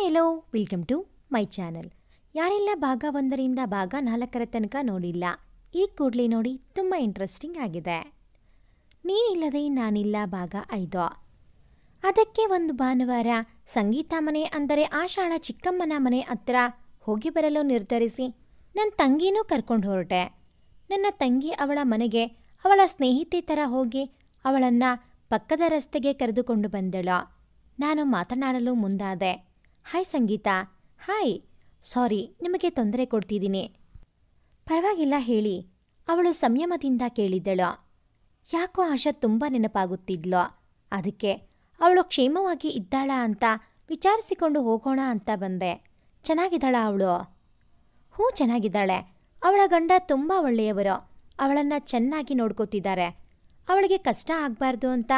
Hi hello welcome to my channel ಯಾರೆಲ್ಲ ಭಾಗ ಒಂದರಿಂದ ಭಾಗ ನಾಲ್ಕರ ತನಕ ನೋಡಿಲ್ಲ, ಈ ಕೂಡಲೇ ನೋಡಿ ತುಂಬ ಇಂಟ್ರೆಸ್ಟಿಂಗ್ ಆಗಿದೆ. ನೀನಿಲ್ಲದೆ ನಾನಿಲ್ಲ ಭಾಗ ಐದು. ಅದಕ್ಕೆ ಒಂದು ಭಾನುವಾರ ಸಂಗೀತ ಮನೆ ಅಂದರೆ ಆಶಾಳ ಚಿಕ್ಕಮ್ಮನ ಮನೆ ಹತ್ರ ಹೋಗಿ ಬರಲು ನಿರ್ಧರಿಸಿ ನನ್ನ ತಂಗಿನೂ ಕರ್ಕೊಂಡು ಹೊರಟೆ. ನನ್ನ ತಂಗಿ ಅವಳ ಮನೆಗೆ, ಅವಳ ಸ್ನೇಹಿತೆ ಥರ ಹೋಗಿ ಅವಳನ್ನು ಪಕ್ಕದ ರಸ್ತೆಗೆ ಕರೆದುಕೊಂಡು ಬಂದಳು. ನಾನು ಮಾತನಾಡಲು ಮುಂದಾದೆ. ಹಾಯ್ ಸಂಗೀತಾ. ಹಾಯ್ ಸಾರಿ ನಿಮಗೆ ತೊಂದರೆ ಕೊಡ್ತಿದ್ದೀನಿ. ಪರವಾಗಿಲ್ಲ, ಹೇಳಿ. ಅವಳು ಸಂಯಮದಿಂದ ಕೇಳಿದ್ದಳು. ಯಾಕೋ ಆಶಾ ತುಂಬ ನೆನಪಾಗುತ್ತಿದ್ಲೋ. ಅದಕ್ಕೆ, ಅವಳು ಕ್ಷೇಮವಾಗಿ ಇದ್ದಾಳ ಅಂತ ವಿಚಾರಿಸಿಕೊಂಡು ಹೋಗೋಣ ಅಂತ ಬಂದೆ. ಚೆನ್ನಾಗಿದ್ದಾಳ ಅವಳು? ಹೂ ಚೆನ್ನಾಗಿದ್ದಾಳೆ. ಅವಳ ಗಂಡ ತುಂಬ ಒಳ್ಳೆಯವರು. ಅವಳನ್ನು ಚೆನ್ನಾಗಿ ನೋಡ್ಕೋತಿದ್ದಾರೆ. ಅವಳಿಗೆ ಕಷ್ಟ ಆಗಬಾರ್ದು ಅಂತ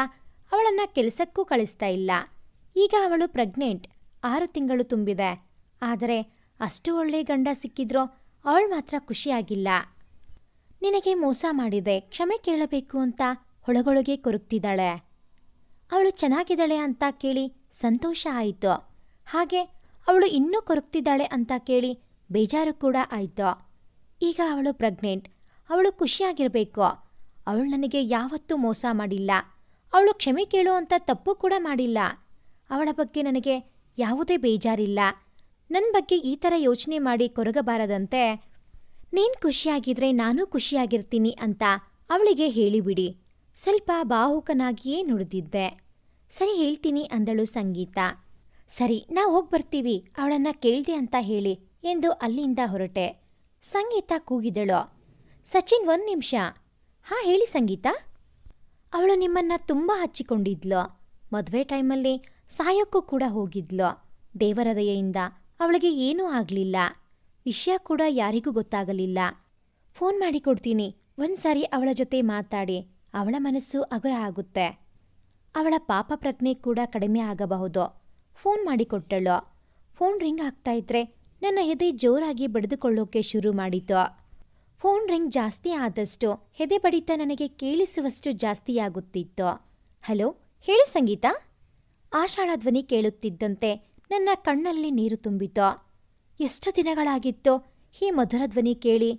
ಅವಳನ್ನು ಕೆಲಸಕ್ಕೂ ಕಳಿಸ್ತಾ ಇಲ್ಲ. ಈಗ ಅವಳು ಪ್ರೆಗ್ನೆಂಟ್ ಆರು ತಿಂಗಳು ತುಂಬಿದೆ. ಆದರೆ ಅಷ್ಟು ಒಳ್ಳೆ ಗಂಡ ಸಿಕ್ಕಿದ್ರೋ ಅವಳು ಮಾತ್ರ ಖುಷಿಯಾಗಿಲ್ಲ. ನಿನಗೆ ಮೋಸ ಮಾಡಿದೆ, ಕ್ಷಮೆ ಕೇಳಬೇಕು ಅಂತ ಹೊಳಗೊಳಗೆ ಕೊರಗ್ತಿದ್ದಾಳೆ. ಅವಳು ಚೆನ್ನಾಗಿದ್ದಾಳೆ ಅಂತ ಕೇಳಿ ಸಂತೋಷ ಆಯಿತು. ಹಾಗೆ ಅವಳು ಇನ್ನೂ ಕೊರಗ್ತಿದ್ದಾಳೆ ಅಂತ ಕೇಳಿ ಬೇಜಾರು ಕೂಡ ಆಯಿತು. ಈಗ ಅವಳು ಪ್ರೆಗ್ನೆಂಟ್, ಅವಳು ಖುಷಿಯಾಗಿರಬೇಕು. ಅವಳು ನನಗೆ ಯಾವತ್ತೂ ಮೋಸ ಮಾಡಿಲ್ಲ. ಅವಳು ಕ್ಷಮೆ ಕೇಳುವಂಥ ತಪ್ಪು ಕೂಡ ಮಾಡಿಲ್ಲ. ಅವಳ ಬಗ್ಗೆ ನನಗೆ ಯಾವುದೇ ಬೇಜಾರಿಲ್ಲ. ನನ್ನ ಬಗ್ಗೆ ಈ ಥರ ಯೋಚನೆ ಮಾಡಿ ಕೊರಗಬಾರದಂತೆ ನೀನು ಖುಷಿಯಾಗಿದ್ರೆ ನಾನೂ ಖುಷಿಯಾಗಿರ್ತೀನಿ ಅಂತ ಅವಳಿಗೆ ಹೇಳಿಬಿಡಿ. ಸ್ವಲ್ಪ ಬಾಹುಕನಾಗಿಯೇ ನುಡಿದಿದ್ದೆ. ಸರಿ ಹೇಳ್ತೀನಿ ಅಂದಳು ಸಂಗೀತ. ಸರಿ ನಾ ಹೋಗಿ ಬರ್ತೀವಿ, ಅವಳನ್ನ ಕೇಳ್ದೆ ಅಂತ ಹೇಳಿ ಎಂದು ಅಲ್ಲಿಂದ ಹೊರಟೆ. ಸಂಗೀತ ಕೂಗಿದಳು. ಸಚಿನ್ ಒಂದು ನಿಮಿಷ. ಹಾ, ಹೇಳಿ ಸಂಗೀತ. ಅವಳು ನಿಮ್ಮನ್ನ ತುಂಬ ಹಚ್ಚಿಕೊಂಡಿದ್ಲು. ಮದುವೆ ಟೈಮಲ್ಲಿ ಸಾಯೋಕ್ಕೂ ಕೂಡ ಹೋಗಿದ್ಲು. ದೇವರ ದಯೆಯಿಂದ ಅವಳಿಗೆ ಏನೂ ಆಗಲಿಲ್ಲ. ವಿಷಯ ಕೂಡ ಯಾರಿಗೂ ಗೊತ್ತಾಗಲಿಲ್ಲ. ಫೋನ್ ಮಾಡಿ ಕೊಡ್ತೀನಿ. ಒಂದ್ಸಾರಿ ಅವಳ ಜೊತೆ ಮಾತಾಡಿ. ಅವಳ ಮನಸ್ಸು ಅಗುರ ಆಗುತ್ತೆ. ಅವಳ ಪಾಪ ಪ್ರಜ್ಞೆ ಕೂಡ ಕಡಿಮೆ ಆಗಬಹುದು. ಫೋನ್ ಮಾಡಿಕೊಟ್ಟಳು ಫೋನ್ ರಿಂಗ್ ಆಗ್ತಾ ಇದ್ರೆ ನನ್ನ ಹೆದೆ ಜೋರಾಗಿ ಬಡಿದುಕೊಳ್ಳೋಕೆ ಶುರು ಮಾಡಿತು. ಫೋನ್ ರಿಂಗ್ ಜಾಸ್ತಿ ಆದಷ್ಟು ಹೆದೆ ಬಡಿತ ನನಗೆ ಕೇಳಿಸುವಷ್ಟು ಜಾಸ್ತಿಯಾಗುತ್ತಿತ್ತು ಹಲೋ, ಹೇಳು ಸಂಗೀತ. ಆಷಾಢ ಧ್ವನಿ ಕೇಳುತ್ತಿದ್ದಂತೆ ನನ್ನ ಕಣ್ಣಲ್ಲಿ ನೀರು ತುಂಬಿತು. ಎಷ್ಟು ದಿನಗಳಾಗಿತ್ತೋ ಈ ಮಧುರ ಧ್ವನಿ ಕೇಳಿ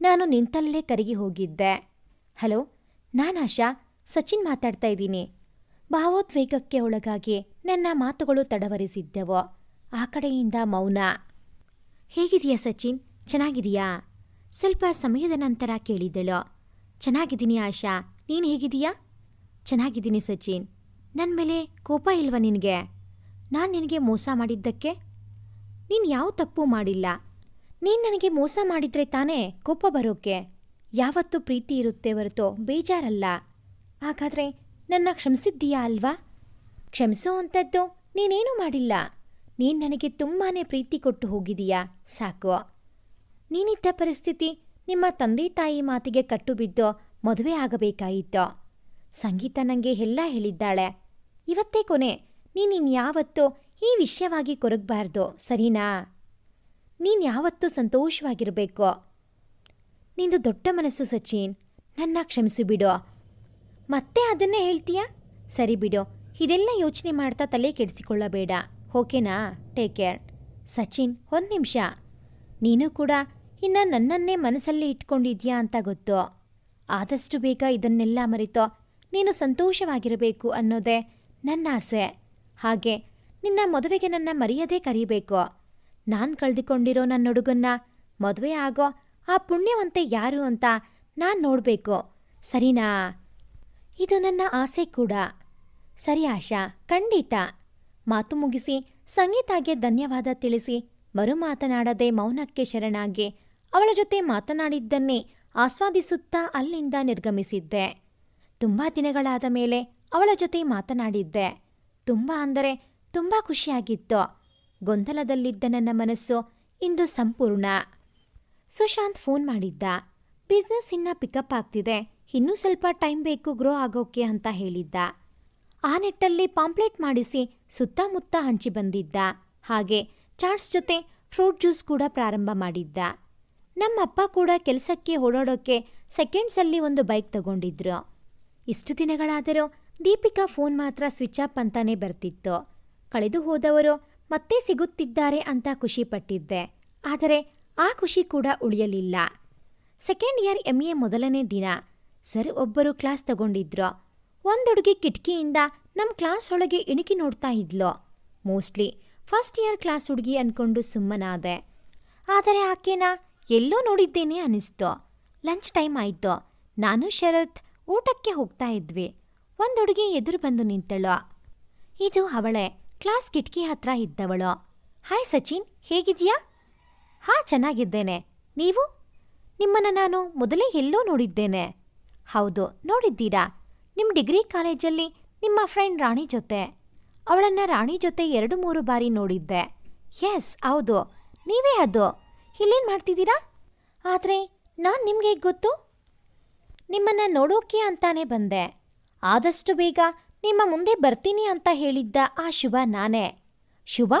ನಾನು ನಿಂತಲ್ಲೇ ಕರಗಿ ಹೋಗಿದ್ದೆ. ಹಲೋ ನಾನಾಶಾ ಸಚಿನ್ ಮಾತಾಡ್ತಾ ಇದ್ದೀನಿ. ಭಾವೋದ್ವೇಗಕ್ಕೆ ಒಳಗಾಗಿ ನನ್ನ ಮಾತುಗಳು ತಡವರಿಸಿದ್ದೆವು. ಆ ಕಡೆಯಿಂದ ಮೌನ. ಹೇಗಿದೆಯಾ ಸಚಿನ್? ಚೆನ್ನಾಗಿದೆಯಾ ಸ್ವಲ್ಪ ಸಮಯದ ನಂತರ ಕೇಳಿದ್ದಳು ಚೆನ್ನಾಗಿದ್ದೀನಿ ಆಶಾ, ನೀನು ಹೇಗಿದೀಯಾ ಚೆನ್ನಾಗಿದ್ದೀನಿ ಸಚಿನ್. ನನ್ನ ಮೇಲೆ ಕೋಪ ಇಲ್ವ ನಿನಗೆ? ನಾನು ನಿನಗೆ ಮೋಸ ಮಾಡಿದ್ದಕ್ಕೆ? ನೀನು ಯಾವ ತಪ್ಪು ಮಾಡಿಲ್ಲ. ನೀನು ನನಗೆ ಮೋಸ ಮಾಡಿದ್ರೆ ತಾನೇ ಕೋಪ ಬರೋಕ್ಕೆ ಯಾವತ್ತೂ ಪ್ರೀತಿ ಇರುತ್ತೆ ಹೊರತು ಬೇಜಾರಲ್ಲ. ಹಾಗಾದರೆ ನನ್ನ ಕ್ಷಮಿಸಿದ್ದೀಯಾ ಅಲ್ವಾ? ಕ್ಷಮಿಸೋ ಅಂಥದ್ದು ನೀನೇನೂ ಮಾಡಿಲ್ಲ. ನೀನು ನನಗೆ ತುಂಬಾ ಪ್ರೀತಿ ಕೊಟ್ಟು ಹೋಗಿದೀಯಾ ಸಾಕು. ನೀನಿದ್ದ ಪರಿಸ್ಥಿತಿ ನಿಮ್ಮ ತಂದೆ ತಾಯಿ ಮಾತಿಗೆ ಕಟ್ಟು ಬಿದ್ದು ಮದುವೆ ಆಗಬೇಕಾಯಿತು. ಸಂಗೀತ ನನಗೆ ಎಲ್ಲ ಹೇಳಿದ್ದಾಳೆ. ಇವತ್ತೇ ಕೊನೆ. ನೀನಿನ್ಯಾವತ್ತೂ ಈ ವಿಷಯವಾಗಿ ಕೊರಗಬಾರ್ದು, ಸರಿನಾ? ನೀನು ಯಾವತ್ತೂ ಸಂತೋಷವಾಗಿರಬೇಕು. ನಿಂದು ದೊಡ್ಡ ಮನಸ್ಸು ಸಚಿನ್, ನನ್ನ ಕ್ಷಮಿಸು ಬಿಡು. ಮತ್ತೆ ಅದನ್ನೇ ಹೇಳ್ತೀಯಾ? ಸರಿ ಬಿಡು. ಇದೆಲ್ಲ ಯೋಚನೆ ಮಾಡ್ತಾ ತಲೆ ಕೆಡಿಸಿಕೊಳ್ಳಬೇಡ. ಓಕೆನಾ? Take care. ಸಚಿನ್, ಒಂದು ನಿಮಿಷ. ನೀನು ಕೂಡ ಇನ್ನು ನನ್ನನ್ನೇ ಮನಸ್ಸಲ್ಲಿ ಇಟ್ಕೊಂಡಿದ್ಯಾ ಅಂತ ಗೊತ್ತು. ಆದಷ್ಟು ಬೇಗ ಇದನ್ನೆಲ್ಲ ಮರೆತೋ ನೀನು ಸಂತೋಷವಾಗಿರಬೇಕು ಅನ್ನೋದೇ ನನ್ನ ಆಸೆ. ಹಾಗೆ, ನಿನ್ನ ಮದುವೆಗೆ ನನ್ನ ಮರೆಯದೇ ಕರೀಬೇಕು. ನಾನು ಕಳೆದುಕೊಂಡಿರೋ ನನ್ನ ಹುಡುಗನ್ನ ಮದುವೆ ಆಗೋ ಆ ಪುಣ್ಯವಂತೆ ಯಾರು ಅಂತ ನಾನು ನೋಡಬೇಕು. ಸರಿನಾ? ಇದು ನನ್ನ ಆಸೆ ಕೂಡ. ಸರಿ ಆಶಾ, ಖಂಡಿತ. ಮಾತು ಮುಗಿಸಿ ಸಂಗೀತಾಗೆ ಧನ್ಯವಾದ ತಿಳಿಸಿ ಮರು ಮಾತನಾಡದೆ ಮೌನಕ್ಕೆ ಶರಣಾಗಿ ಅವಳ ಜೊತೆ ಮಾತನಾಡಿದ್ದನ್ನೇ ಆಸ್ವಾದಿಸುತ್ತಾ ಅಲ್ಲಿಂದ ನಿರ್ಗಮಿಸಿದ್ದೆ. ತುಂಬ ದಿನಗಳಾದ ಮೇಲೆ ಅವಳ ಜೊತೆ ಮಾತನಾಡಿದ್ದೆ. ತುಂಬ ಅಂದರೆ ತುಂಬ ಖುಷಿಯಾಗಿತ್ತು. ಗೊಂದಲದಲ್ಲಿದ್ದ ನನ್ನ ಮನಸ್ಸು ಇಂದು ಸಂಪೂರ್ಣ. ಸುಶಾಂತ್ ಫೋನ್ ಮಾಡಿದ್ದ. ಬಿಸ್ನೆಸ್ ಇನ್ನ ಪಿಕಪ್ ಆಗ್ತಿದೆ. ಇನ್ನೂ ಸ್ವಲ್ಪ ಟೈಮ್ ಬೇಕು ಗ್ರೋ ಆಗೋಕೆ ಅಂತ ಹೇಳಿದ್ದ. ಆ ನಿಟ್ಟಲ್ಲಿ ಪಾಂಪ್ಲೆಟ್ ಮಾಡಿಸಿ ಸುತ್ತಮುತ್ತ ಹಂಚಿ ಬಂದಿದ್ದ. ಹಾಗೆ ಚಾಟ್ಸ್ ಜೊತೆ ಫ್ರೂಟ್ ಜ್ಯೂಸ್ ಕೂಡ ಪ್ರಾರಂಭ ಮಾಡಿದ್ದ. ನಮ್ಮಪ್ಪ ಕೂಡ ಕೆಲಸಕ್ಕೆ ಓಡಾಡೋಕೆ ಸೆಕೆಂಡ್ಸಲ್ಲಿ ಒಂದು ಬೈಕ್ ತಗೊಂಡಿದ್ರು. ಇಷ್ಟು ದಿನಗಳಾದರೂ ದೀಪಿಕಾ ಫೋನ್ ಮಾತ್ರ ಸ್ವಿಚ್ ಆಫ್ ಅಂತಾನೆ ಬರ್ತಿತ್ತು. ಕಳೆದು ಹೋದವರು ಮತ್ತೆ ಸಿಗುತ್ತಿದ್ದಾರೆ ಅಂತ ಖುಷಿಪಟ್ಟಿದ್ದೆ ಆದರೆ ಆ ಖುಷಿ ಕೂಡ ಉಳಿಯಲಿಲ್ಲ. ಸೆಕೆಂಡ್ ಇಯರ್ ಎಂ ಎ ಮೊದಲನೇ ದಿನ. ಸರ್ ಒಬ್ಬರು ಕ್ಲಾಸ್ ತಗೊಂಡಿದ್ರು. ಒಂದುಡುಗಿ ಕಿಟಕಿಯಿಂದ ನಮ್ಮ ಕ್ಲಾಸ್ ಒಳಗೆ ಇಣುಕಿ ನೋಡ್ತಾ ಇದ್ಲು. ಮೋಸ್ಟ್ಲಿ ಫಸ್ಟ್ ಇಯರ್ ಕ್ಲಾಸ್ ಹುಡುಗಿ ಅನ್ಕೊಂಡು ಸುಮ್ಮನಾದೆ. ಆದರೆ ಆಕೆನ ಎಲ್ಲೋ ನೋಡಿದ್ದೇನೆ ಅನಿಸ್ತು. ಲಂಚ್ ಟೈಮ್ ಆಯಿತು. ನಾನು ಶರತ್ ಊಟಕ್ಕೆ ಹೋಗ್ತಾ ಇದ್ವಿ. ಒಂದು ಹುಡುಗಿ ಎದುರು ಬಂದು ನಿಂತಳು. ಇದು ಅವಳೆ, ಕ್ಲಾಸ್ ಕಿಟಕಿ ಹತ್ರ ಇದ್ದವಳು. ಹಾಯ್ ಸಚಿನ್ ಹೇಗಿದ್ಯಾ ಹಾ, ಚೆನ್ನಾಗಿದ್ದೇನೆ. ನೀವು? ನಿಮ್ಮನ್ನು ನಾನು ಮೊದಲೇ ಎಲ್ಲೋ ನೋಡಿದ್ದೇನೆ. ಹೌದು, ನೋಡಿದ್ದೀರಾ? ನಿಮ್ಮ ಡಿಗ್ರಿ ಕಾಲೇಜಲ್ಲಿ ನಿಮ್ಮ ಫ್ರೆಂಡ್ ರಾಣಿ ಜೊತೆ. ಅವಳನ್ನ ರಾಣಿ ಜೊತೆ ಎರಡು ಮೂರು ಬಾರಿ ನೋಡಿದ್ದೆ. ಎಸ್ ಹೌದು. ನೀವೇ ಅದು? ಇಲ್ಲೇನು ಮಾಡ್ತಿದ್ದೀರಾ? ಆದರೆ ನಾನು ನಿಮಗೆ ಗೊತ್ತು? ನಿಮ್ಮನ್ನ ನೋಡೋಕೆ ಅಂತಾನೆ ಬಂದೆ. ಆದಷ್ಟು ಬೇಗ ನಿಮ್ಮ ಮುಂದೆ ಬರ್ತೀನಿ ಅಂತ ಹೇಳಿದ್ದ ಆ ಶುಭ ನಾನೇ. ಶುಭ,